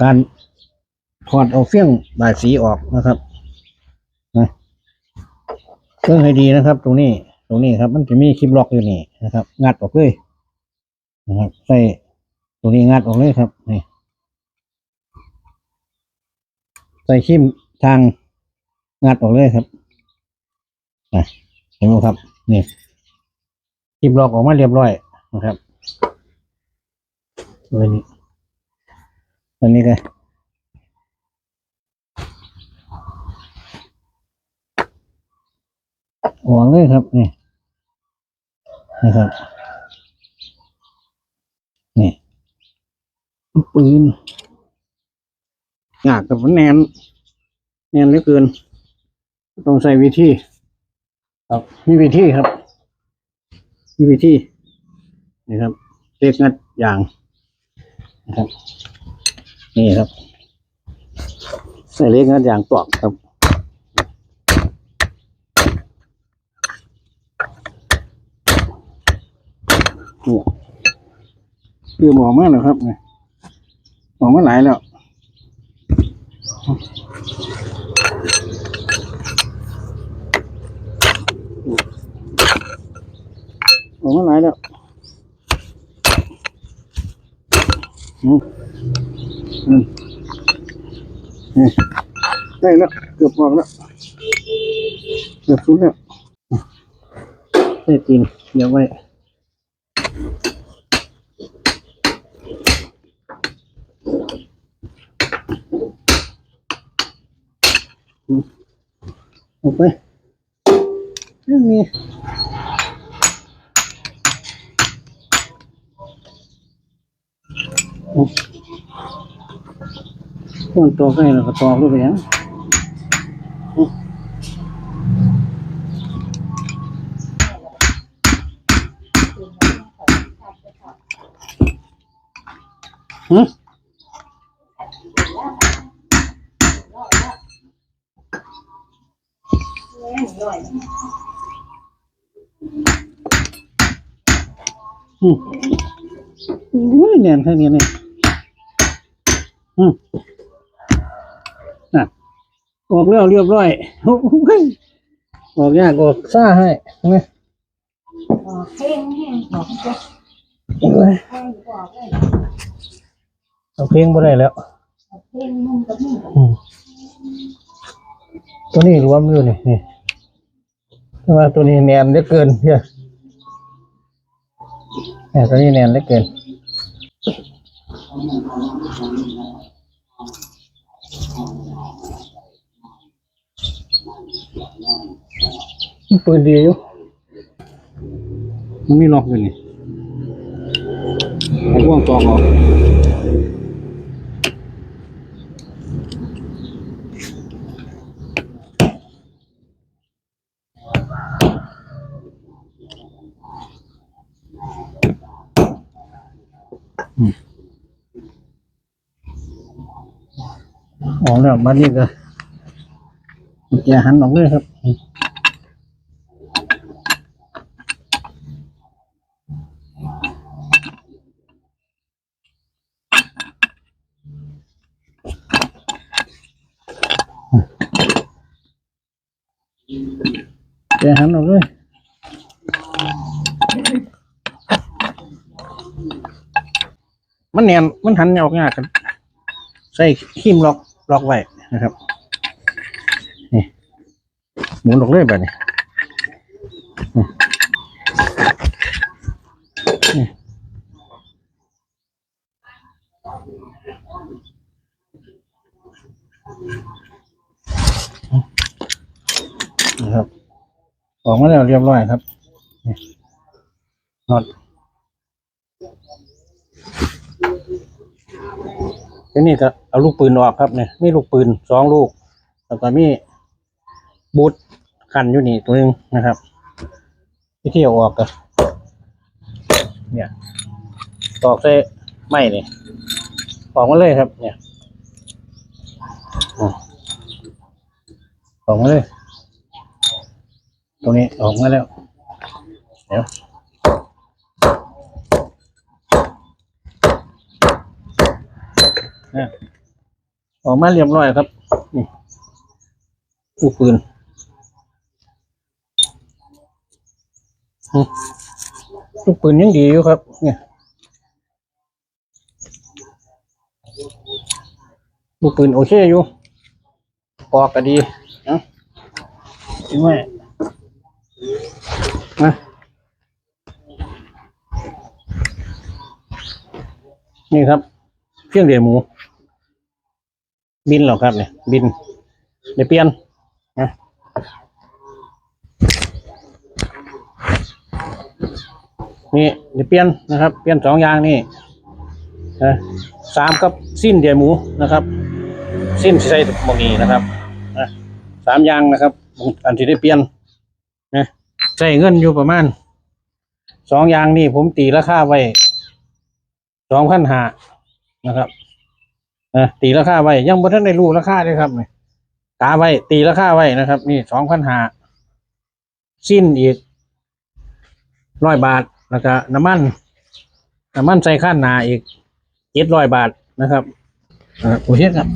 การถอดเอาเฟี้ยงบายสีออกนะครับนะเครื่องให้ดีนะครับ ตรงนี้ ตรงนี้ครับ มันจะมีคลิปล็อกอยู่นี่นะครับ งัดออกเลยนะครับใส่ตรงนี้งัดออกเลยครับนี่ใส่คิมทางงัดออกเลยครับอะเห็นไหมครับ นี่คลิปล็อกออกมาเรียบร้อยนะครับตัวนี้ ตัวนี้ก็ออกเลยครับนี่นะครับ นี่ปืนอยากกับมันแนนแนนเหลือเกิน ต้องใส่วิธีครับมีวิธีครับมีวิธีนี่ครับเล็กงัดอย่างนะครับ นี่ครับใส่เล็กงัดอย่างตอกครับเนี่ยเพื่อมอกมากแล้วครับเนี่ยออกมาหลายแล้วออกมาหลายแล้วอืม ได้แล้วเกือบออกแล้วเกือบสุดแล้วได้จริงเดี๋ยวไว้ออกไปเรื่อ งนี้คนตอกให้เราก็ตอกด้วยไปยังฮะอืมโอ้ยแน่นแค่นี้เนี่ยอืม ออกแล้วเรียบร้อยโอ้ยออกยากออกซ่าให้เห็นไหมออกเพ่งแห้งออกเพ่งเห็นไหมแห้งออกเลยเอาเพลงบ่ได้แล้วออกเพ่งนุ่มกับนุ่มอืมตัวนี้รวมอยู่นี่นี่แต่ว่าตัวนี้แนนเหลือเกินเพี่ยเนี่ยตัวนี้แนนเหลือเกิน มันปืนดีอยู่มันมีล็อกอยู่นี่ไอ้พวกตองออกออกแล้วมานี่ก็ อย่าหันออกเลยครับอย่าหันออกเลยมันแนนมันหันออกยากกันใส่ขีมล็อกล็อกไว้นะครับ หมุนออกเลยแบบนี้นะครับ ออกมาแล้วเรียบร้อยครับนี่น็อตทีนี้ก็เอาลูกปืนออกครับเนี่ยมีลูกปืนสองลูก แล้วก็มีบูท คันอยู่นี่ตัวหนึงนะครับวิธีเอาออกก็เนี่ยตอกใส่ไม้เนี่ยออกมาเลยครับ เนี่ยออกมาเลย ตรงนี้ออกมาแล้วเดี๋ยวออกมาเรียบร้อยครับนี่ลูกปืนอืม ลูกปืนยังดีอยู่ครับ เนี่ย ลูกปืนโอเคอยู่ ปอกก็ดีนะจริงไหมนะนี่ครับ เครื่องเดียวหมู บินเหรอครับเนี่ย บินเดี๋ยวเปลี่ยนนะ นี่เดี๋ยวเปลี่ยนนะครับ เปลี่ยนสองอย่างนี่นะสามกับสิ้นเดียหมูนะครับ สิ้นที่ใส่หมองนี้นะครับนะสามอย่างนะครับอันที่ได้เปลี่ยนนะใช้เงินอยู่ประมาณสองอย่างนี่ผมตีราคาไว้สองพันหานะครับนะตีราคาไว้ยังบ่ทันได้รู้ราคาเลยครับนี่กาไว้ตีราคาไว้นะครับ นี่สองพันหาสิ้นอีกร้อยบาท แล้วก็น้ำมัน น้ำมันใส่ข้านนาอีกเจ็ดร้อยบาทนะครับอ่าโอเคครับ